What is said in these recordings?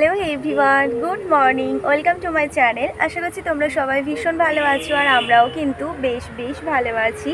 Hello everyone, good morning, welcome to my channel. আশা করছি তোমরা সবাই ভীষণ ভালো আছো আর আমরাও কিন্তু বেশ বেশ ভালো আছি।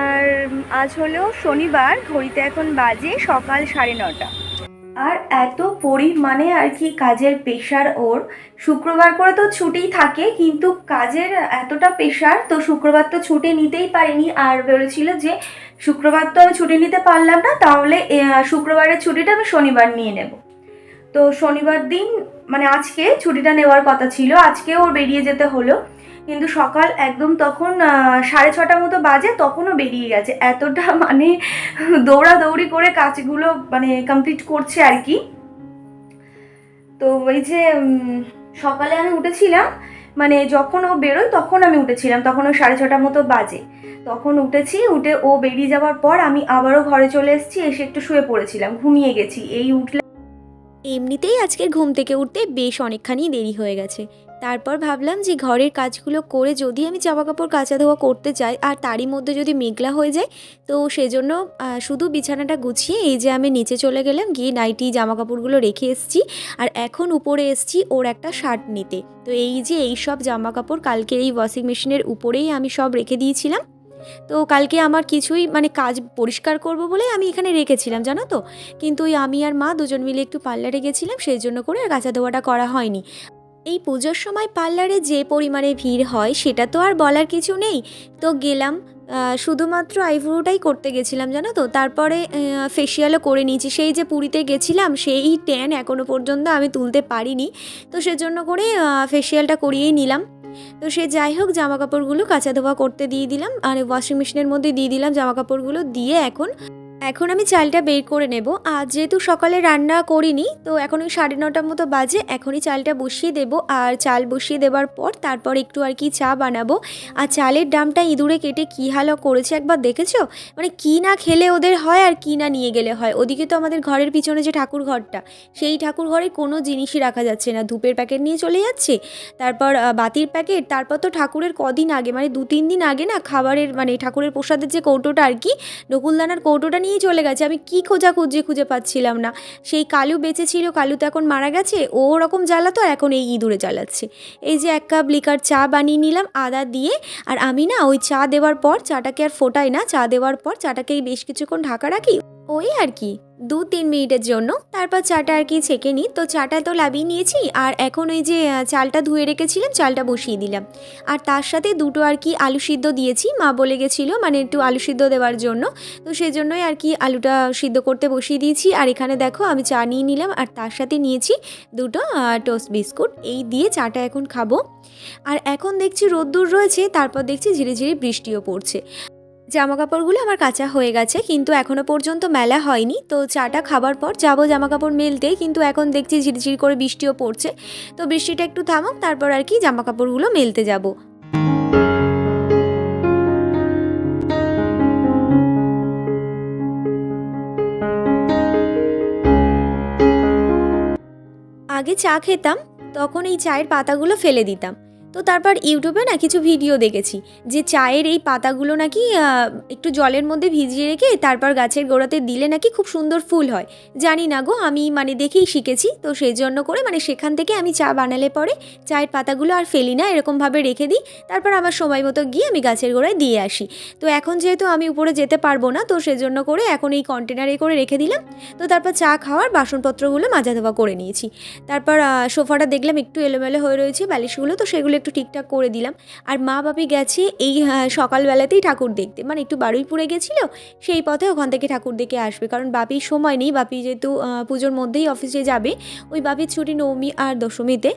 আর আজ হলো শনিবার, ঘড়িতে এখন বাজে সকাল সাড়ে নটা। আর এত পরিমাণে আর কি কাজের প্রেশার ওর। শুক্রবার করে তো ছুটিই থাকে, কিন্তু কাজের এতটা প্রেশার, তো শুক্রবার তো ছুটি নিতেই পারিনি। আর বলেছিল যে, শুক্রবার তো আমি ছুটি নিতে পারলাম না, তাহলে শুক্রবারের ছুটিটা আমি শনিবার নিয়ে নেব। তো শনিবার দিন মানে আজকে ছুটিটা নেওয়ার কথা ছিল, আজকে ওর বেরিয়ে যেতে হলো। কিন্তু সকাল একদম তখন সাড়ে ছটার মতো বাজে, তখনও বেরিয়ে গেছে। এতটা মানে দৌড়াদৌড়ি করে কাজগুলো মানে কমপ্লিট করছে আর কি। তো ওই যে সকালে আমি উঠেছিলাম মানে যখন ও বেরোয় তখন আমি উঠেছিলাম, তখন ও সাড়ে ছটার মতো বাজে। তখন উঠেছি, উঠে ও বেরিয়ে যাওয়ার পর আমি আবারও ঘরে চলে এসেছি, এসে একটু শুয়ে পড়েছিলাম, ঘুমিয়ে গেছি। এই উঠলে এমনিতেই আজকের ঘুম থেকে উঠতে বেশ অনেকখানি দেরি হয়ে গেছে। তারপর ভাবলাম যে ঘরের কাজগুলো করে যদি আমি জামা কাপড় কাচা ধোয়া করতে চাই আর তারই মধ্যে যদি মেঘলা হয়ে যায়, তো সেজন্য শুধু বিছানাটা গুছিয়ে এই যে আমি নিচে চলে গেলাম, গিয়ে নাইটি জামা কাপড়গুলো রেখে এসেছি। আর এখন উপরে এসেছি ওর একটা শার্ট নিতে। তো এই যে এই সব জামা কাপড় কালকে এই ওয়াশিং মেশিনের উপরেই আমি সব রেখে দিয়েছিলাম। তো কালকে আমার কিছুই মানে কাজ পরিষ্কার করব বলে আমি এখানে রেখেছিলাম, জানো তো? কিন্তু ওই আমি আর মা দুজন মিলে একটু পার্লারে গেছিলাম, সেই জন্য করে আর কাঁচা ধোয়াটা করা হয়নি। এই পুজোর সময় পার্লারে যে পরিমাণে ভিড় হয়, সেটা তো আর বলার কিছু নেই। তো গেলাম শুধুমাত্র আইব্রোটাই করতে গেছিলাম, জানো তো? তারপরে ফেসিয়ালও করে নিয়েছি। সেই যে পুরীতে গেছিলাম, সেই ট্যান এখনও পর্যন্ত আমি তুলতে পারিনি। তো সেজন্য করে ফেসিয়ালটা করিয়েই নিলাম। তো সে যাই হোক জামা কাপড়গুলো কাঁচা ধোয়া করতে দিয়ে দিলাম। আর ওয়াশিং মেশিনের মধ্যে দিয়ে দিলাম জামা কাপড়গুলো দিয়ে এখন এখন আমি চালটা বের করে নেব। আর যেহেতু সকালে রান্না করিনি, তো এখন ওই সাড়ে নটার মতো বাজে, এখনই চালটা বসিয়ে দেব। আর চাল বসিয়ে দেওয়ার পর তারপর একটু আর কি চা বানাবো। আর চালের ডামটা ইঁদুরে কেটে কী হালো করেছে একবার দেখেছ? মানে কি না খেলে ওদের হয় আর কি না নিয়ে গেলে হয়। ওদিকে তো আমাদের ঘরের পিছনে যে ঠাকুর ঘরটা, সেই ঠাকুর ঘরে কোনো জিনিসই রাখা যাচ্ছে না। ধূপের প্যাকেট নিয়ে চলে যাচ্ছে, তারপর বাতির প্যাকেট, তারপর তো ঠাকুরের কদিন আগে মানে দু তিন দিন আগে না খাবারের মানে ঠাকুরের প্রসাদের যে কৌটোটা আর কি, নকুলদানার কৌটোটা নিয়ে চলে গেছে। আমি কি খোঁজা খুঁজে খুঁজে পাচ্ছিলাম না। সেই কালু বেঁচে ছিল, কালু তো এখন মারা গেছে, ও ওরকম জ্বালাতো আর এখন এই ইঁদুরে জ্বালাচ্ছে। এই যে এক কাপ লিকার চা বানিয়ে নিলাম, আদা দিয়ে, আর আমি না ওই চা দেওয়ার পর, চাটাকে আর ফোটাই না, চা দেওয়ার পর, চাটাকে বেশ কিছুক্ষণ ঢাকা রাখি ওই আর কি। দু তিন মিনিটের জন্য। তারপর চাটা আর কি ছেঁকে নিই। তো চাটা তো লাভিয়ে নিয়েছি। আর এখন ওই যে চালটা ধুয়ে রেখেছিলাম, চালটা বসিয়ে দিলাম। আর তার সাথে দুটো আর কি আলু সিদ্ধ দিয়েছি। মা বলে গেছিল মানে একটু আলু সিদ্ধ দেওয়ার জন্য। তো সেই জন্যই আর কি আলুটা সিদ্ধ করতে বসিয়ে দিয়েছি। আর এখানে দেখো, আমি চা নিয়ে নিলাম। আর তার সাথে নিয়েছি দুটো টোস্ট বিস্কুট। এই দিয়ে চাটা এখন খাব। আর এখন দেখছি রোদ্দুর রয়েছে। তারপর দেখছি ধীরে ধীরে বৃষ্টিও পড়ছে। জামা কাপড়গুলো আমার কাঁচা হয়ে গেছে, কিন্তু এখনও পর্যন্ত মেলা হয়নি। তো চাটা খাবার পর যাব জামা কাপড় মেলতে, কিন্তু এখন দেখছি ঝিরিঝিরি করে বৃষ্টিও পড়ছে। তো বৃষ্টিটা একটু থামুক, তারপর আর কি জামা কাপড়গুলো মেলতে যাব। আগে চা খেতাম, তখন এই চায়ের পাতাগুলো ফেলে দিতাম। তো তারপর ইউটিউবে না কিছু ভিডিও দেখেছি যে চায়ের এই পাতাগুলো নাকি একটু জলের মধ্যে ভিজিয়ে রেখে তারপর গাছের গোড়াতে দিলে নাকি খুব সুন্দর ফুল হয়। জানি না গো, আমি মানে দেখেই শিখেছি। তো সেই জন্য করে মানে সেখান থেকে আমি চা বানালে পরে চায়ের পাতাগুলো আর ফেলি না, এরকমভাবে রেখে দিই। তারপর আমার সময় মতো গিয়ে আমি গাছের গোড়ায় দিয়ে আসি। তো এখন যেহেতু আমি উপরে যেতে পারব না, তো সেজন্য করে এখন এই কন্টেনারে করে রেখে দিলাম। তো তারপর চা খাওয়ার বাসনপত্রগুলো মাজা ধোয়া করে নিয়েছি। তারপর সোফাটা দেখলাম একটু এলোমেলো হয়ে রয়েছে, বালিশগুলো, তো সেগুলো একটু ঠিকঠাক করে দিলাম। আর মা বাপি গেছে এই সকালবেলাতেই ঠাকুর দেখতে। মানে একটু বারুইপুরে গেছিল, সেই পথে ওখান থেকে ঠাকুর দেখে আসবে। কারণ বাপির সময় নেই, বাপি যেহেতু পুজোর মধ্যেই অফিসে যাবে, ওই বাপির ছুটি নবমী আর দশমীতে।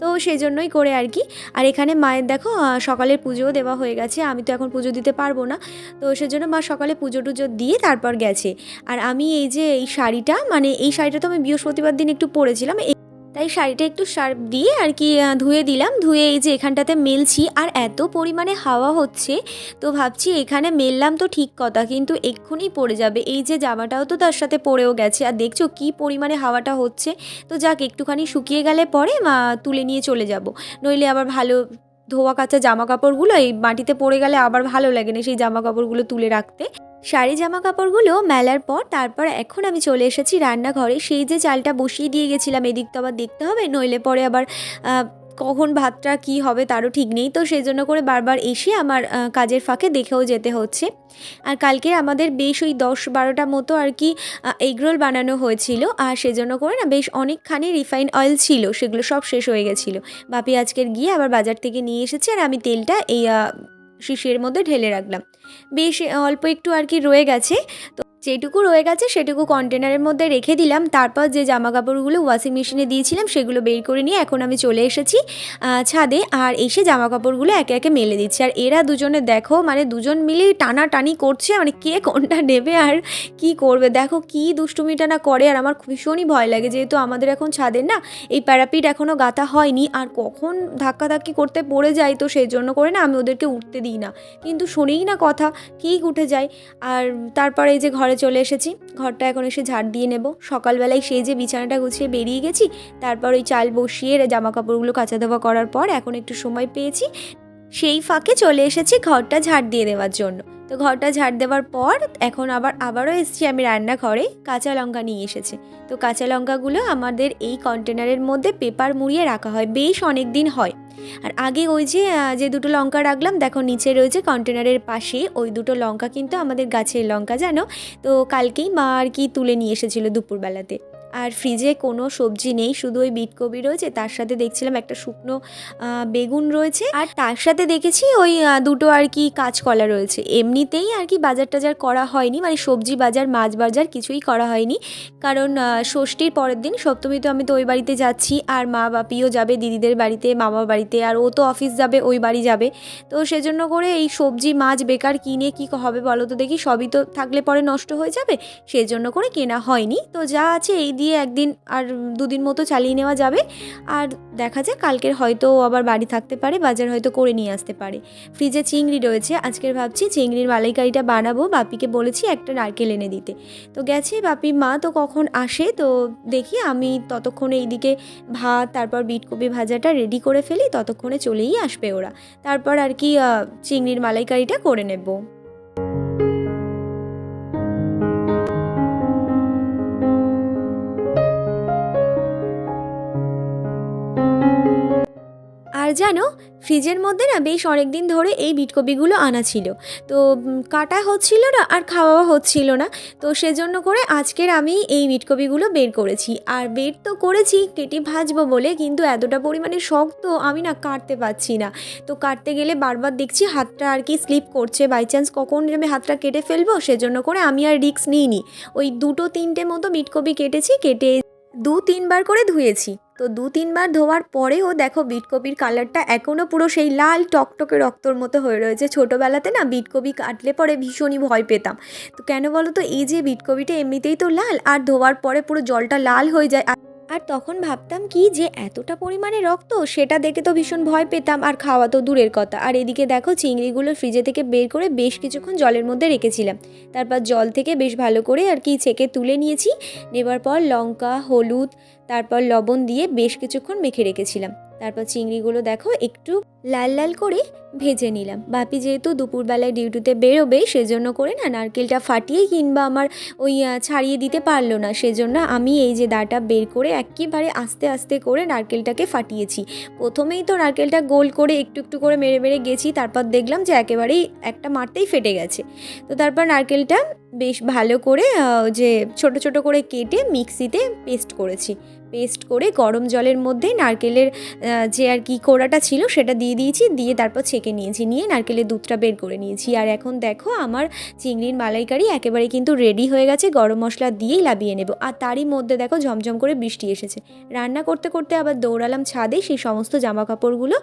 তো সেই জন্যই করে আর কি। আর এখানে মায়ের দেখো সকালের পুজোও দেওয়া হয়ে গেছে। আমি তো এখন পুজো দিতে পারব না। তো সেজন্য মা সকালে পুজো টুজো দিয়ে তারপর গেছে। আর আমি এই যে এই শাড়িটা মানে এই শাড়িটা তো আমি বৃহস্পতিবার দিন একটু পরেছিলাম তাই শাড়িটা একটু শার্প দিয়ে আর কি ধুয়ে দিলাম। ধুয়ে এই যে এখানটাতে মেলছি আর এত পরিমাণে হাওয়া হচ্ছে, তো ভাবছি এখানে মেললাম তো ঠিক কথা, কিন্তু এক্ষুনি পড়ে যাবে। এই যে জামাটাও তো তার সাথে পড়েও গেছে। আর দেখছ কি পরিমাণে হাওয়াটা হচ্ছে। তো যাক, একটুখানি শুকিয়ে গেলে পরে তুলে নিয়ে চলে যাব। নইলে আবার ভালো ধোয়া কাচা জামা কাপড়গুলো এই মাটিতে পড়ে গেলে আবার ভালো লাগে না সেই জামা কাপড়গুলো তুলে রাখতে। শাড়ি জামা কাপড়গুলো মেলার পর তারপর এখন আমি চলে এসেছি রান্নাঘরে। সেই যে চালটা বসিয়ে দিয়ে গেছিলাম, এদিক তো আবার দেখতে হবে, নইলে পরে আবার কখন ভাতটা কি হবে তারও ঠিক নেই। তো সেই জন্য করে বারবার এসে আমার কাজের ফাঁকে দেখেও যেতে হচ্ছে। আর কালকে আমাদের বেশ ওই দশ বারোটা মতো আর কি এগরোল বানানো হয়েছিল। আর সেজন্য করে না বেশ অনেকখানি রিফাইন অয়েল ছিল, সেগুলো সব শেষ হয়ে গেছিল। বাপি আজকের গিয়ে আবার বাজার থেকে নিয়ে এসেছে আর আমি তেলটা এই শিশির মধ্যে ঢেলে রাখলাম। বেশ অল্প একটু আর কি রয়ে গেছে তো যেটুকু রয়ে গেছে সেটুকু কন্টেনারের মধ্যে রেখে দিলাম। তারপর যে জামা কাপড়গুলো ওয়াশিং মেশিনে দিয়েছিলাম সেগুলো বের করে নিয়ে এখন আমি চলে এসেছি ছাদে। আর এসে জামা কাপড়গুলো একে একে মেলে দিচ্ছি। আর এরা দুজনে দেখো মানে দুজন মিলেই টানাটানি করছে। মানে কে কোনটা নেবে আর কি করবে? দেখো কি দুষ্টুমিটা না করে। আর আমার ভীষণই ভয় লাগে, যেহেতু আমাদের এখন ছাদের না, এই প্যারাপিট এখনও গাঁথা হয়নি। আর কখন ধাক্কাধাক্কি করতে পড়ে যায় তো সেই জন্য করে না আমি ওদেরকে উঠতে দিই না। কিন্তু শোনেই না কথা ঠিক উঠে যায়। আর তারপরে এই যে ঘরে চলে এসেছি। ঘরটা এখন এসে ঝাড় দিয়ে নেব। সকালবেলায় সেই যে বিছানাটা গুছিয়ে বেরিয়ে গেছি, তারপর ওই চাল বসিয়ে জামা কাপড়গুলো কাচা দেওয়া করার পর এখন একটু সময় পেয়েছি। সেই ফাঁকে চলে এসেছি ঘরটা ঝাড় দিয়ে দেওয়ার জন্য। তো ঘরটা ঝাড় দেওয়ার পর এখন আবার, আবারও এসেছি আমি রান্নাঘরে কাঁচা লঙ্কা নিয়ে এসেছে। তো কাঁচা লঙ্কাগুলো আমাদের এই কন্টেনারের মধ্যে পেপার মুড়িয়ে রাখা হয়। বেশ অনেক দিন হয়। আর আগে ওই যে যে দুটো লঙ্কা রাখলাম, দেখো নিচে রয়েছে কন্টেনারের পাশে, ওই দুটো লঙ্কা কিন্তু আমাদের গাছের লঙ্কা, জানো? তো কালকেই মা আর কি তুলে নিয়ে এসেছিল দুপুরবেলাতে। আর ফ্রিজে কোনো সবজি নেই, শুধু ওই বিটকপি রয়েছে, তার সাথে দেখছিলাম একটা শুকনো বেগুন রয়েছে, আর তার সাথে দেখেছি ওই দুটো আর কি কাঁচকলা রয়েছে। এমনিতেই আর কি বাজার টাজার করা হয়নি মানে সবজি বাজার, মাছ বাজার কিছুই করা হয়নি, কারণ ষষ্ঠীর পরের দিন সপ্তমী তো আমি তো ওই বাড়িতে যাচ্ছি, আর মা বাপিও যাবে, দিদিদের বাড়িতে, মামার বাড়িতে, আর ও তো অফিস যাবে, ওই বাড়ি যাবে। তো সেজন্য করে এই সবজি, মাছ, বেকার কিনে কি হবে বলো তো দেখি, সবই তো থাকলে পরে নষ্ট হয়ে যাবে, সেজন্য করে কেনা হয়নি। তো যা আছে এই দিয়ে একদিন আর দুদিন মতো চালিয়ে নেওয়া যাবে। আর দেখা যায় কালকের হয়তো আবার বাড়ি থাকতে পারে, বাজার হয়তো করে নিয়ে আসতে পারে। ফ্রিজে চিংড়ি রয়েছে, আজকের ভাবছি চিংড়ির মালাইকারিটা বানাবো। বাপিকে বলেছি একটা নারকেল এনে দিতে। তো গেছে বাপির মা, তো কখন আসে, তো দেখি আমি ততক্ষণে এইদিকে ভাত, তারপর বিটকপি ভাজাটা রেডি করে ফেলি, ততক্ষণে চলেই আসবে ওরা। তারপর আর কি চিংড়ির মালাইকারিটা করে নেব। আর জানো, ফ্রিজের মধ্যে না বেশ অনেক দিন ধরে এই বিটকপিগুলো আনা ছিল। তো কাটা হচ্ছিল না আর খাওয়া হচ্ছিল না। তো সেজন্য করে আজকের আমি এই বিটকপিগুলো বের করেছি। আর বের তো করেছি, কেটে ভাজবো বলে, কিন্তু এতটা পরিমাণে শক্ত আমি না কাটতে পারছি না। তো কাটতে গেলে বারবার দেখছি হাতটা আর কি স্লিপ করছে। বাই চান্স কখন আমি হাতটা কেটে ফেলব, সেজন্য করে আমি আর রিস্ক নিইনি। ওই দুটো তিনটে মতো বিটকপি কেটেছি, কেটে দু তিনবার করে ধুয়েছি। তো দু তিনবার ধোয়ার পরেও দেখো বিটকপির কালারটা এখনও পুরো সেই লাল টকটকে রক্তর মতো হয়ে রয়েছে। ছোটোবেলাতে না বিটকপি কাটলে পরে ভীষণই ভয় পেতাম। তো কেন বলো তো এই যে বিটকপিটা এমনিতেই তো লাল, আর ধোয়ার পরে পুরো জলটা লাল হয়ে যায়। আর- তখন ভাবতাম কি যে এতটা পরিমাণে রক্ত, সেটা দেখে তো ভীষণ ভয় পেতাম। আর খাওয়া তো দূরের কথা। আর এদিকে দেখো, চিংড়িগুলো ফ্রিজে থেকে বের করে বেশ কিছুক্ষণ জলের মধ্যে রেখেছিলাম। তারপর জল থেকে বেশ ভালো করে আর কি ছেঁকে তুলে নিয়েছি। নেবার পর লঙ্কা, হলুদ তারপর লবণ দিয়ে বেশ কিছুক্ষণ মেখে রেখেছিলাম। তারপর চিংড়িগুলো দেখো একটু লাল লাল করে ভেজে নিলাম। বাপি যেহেতু দুপুরবেলায় ডিউটিতে বেরোবে সেজন্য করে না নারকেলটা ফাটিয়ে কিংবা আমার ওই ছাড়িয়ে দিতে পারল না। সেজন্য আমি এই যে দাটা বের করে একেবারে আস্তে আস্তে করে নারকেলটাকে ফাটিয়েছি। প্রথমেই তো নারকেলটা গোল করে একটু একটু করে মেরে মেরে গেছি, তারপর দেখলাম যে একেবারেই একটা মারতেই ফেটে গেছে। তো তারপর নারকেলটা বেশ ভালো করে যে ছোট ছোট করে কেটে মিক্সিতে পেস্ট করেছি। পেস্ট করে গরম জলের মধ্যে নারকেলের যে আর কি কোড়াটা ছিল সেটা দিয়ে দিয়েছি, দিয়ে তারপর ছেঁকে নিয়েছি, নিয়ে নারকেলের দুধটা বের করে নিয়েছি। আর এখন দেখো আমার চিংড়ির মালাইকারি একেবারে কিন্তু রেডি হয়ে গেছে, গরম মশলা দিয়েই লাবিয়ে নেব। আর তারই মধ্যে দেখো ঝমঝম করে বৃষ্টি এসেছে। রান্না করতে করতে আবার দৌড়ালাম ছাদে সেই সমস্ত জামা কাপড়গুলো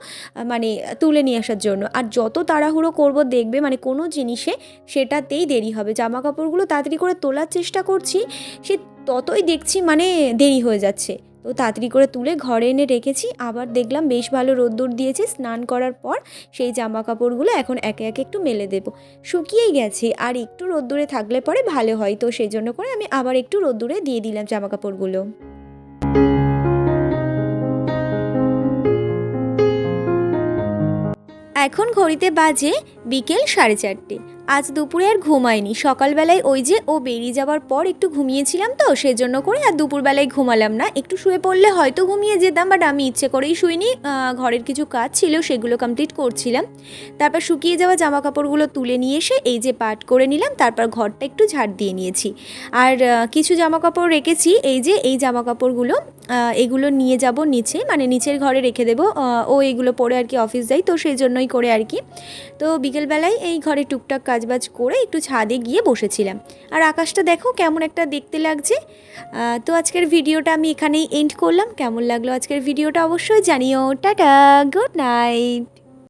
মানে তুলে নিয়ে আসার জন্য। আর যত তাড়াহুড়ো করব দেখবে মানে কোনো জিনিসে সেটাতেই দেরি হবে। জামা কাপড়গুলো তাড়াতাড়ি করে তোলার চেষ্টা করছি, সে ততই দেখছি মানে দেরি হয়ে যাচ্ছে। তো তাড়াতাড়ি করে তুলে ঘরে এনে রেখেছি। আবার দেখলাম বেশ ভালো রোদ্দুর দিয়েছে। স্নান করার পর সেই জামা কাপড়গুলো এখন একে একে একটু মেলে দেবো। শুকিয়েই গেছে। আর একটু রোদ্দুরে থাকলে পরে ভালো হয়। তো সেই জন্য করে আমি আবার একটু রোদ্দুরে দিয়ে দিলাম জামা কাপড়গুলো এখন ঘড়িতে বাজে বিকেল সাড়ে চারটে। আজ দুপুরে আর ঘুমাইনি সকালবেলায় ওই যে ও বেরিয়ে যাওয়ার পর একটু ঘুমিয়েছিলাম তো, সেজন্য করে আর দুপুরবেলায় ঘুমালাম না। একটু শুয়ে পড়লে হয়তো ঘুমিয়ে যেতাম বাট আমি ইচ্ছে করেই শুইনি। ঘরের কিছু কাজ ছিল, সেগুলো কমপ্লিট করছিলাম। তারপর শুকিয়ে যাওয়া জামা কাপড়গুলো তুলে নিয়ে এসে এই যে পাট করে নিলাম, তারপর ঘরটা একটু ঝাড় দিয়ে নিয়েছি। আর কিছু জামা কাপড় রেখেছি, এই যে, এই জামা কাপড়গুলো এগুলো নিয়ে যাব নিচে মানে নিচের ঘরে রেখে দেব। ও এগুলো পরে আর কি অফিস যাই তো সেই জন্যই করে আর কি। তো বিকেলবেলায় এই ঘরে টুকটাক কাজবাজ করে একটু ছাদে গিয়ে বসেছিলাম। আর আকাশটা দেখো কেমন একটা দেখতে লাগছে। তো আজকের ভিডিওটা আমি এখানেই এন্ড করলাম। কেমন লাগল আজকের ভিডিওটা অবশ্যই জানিও। Tata good night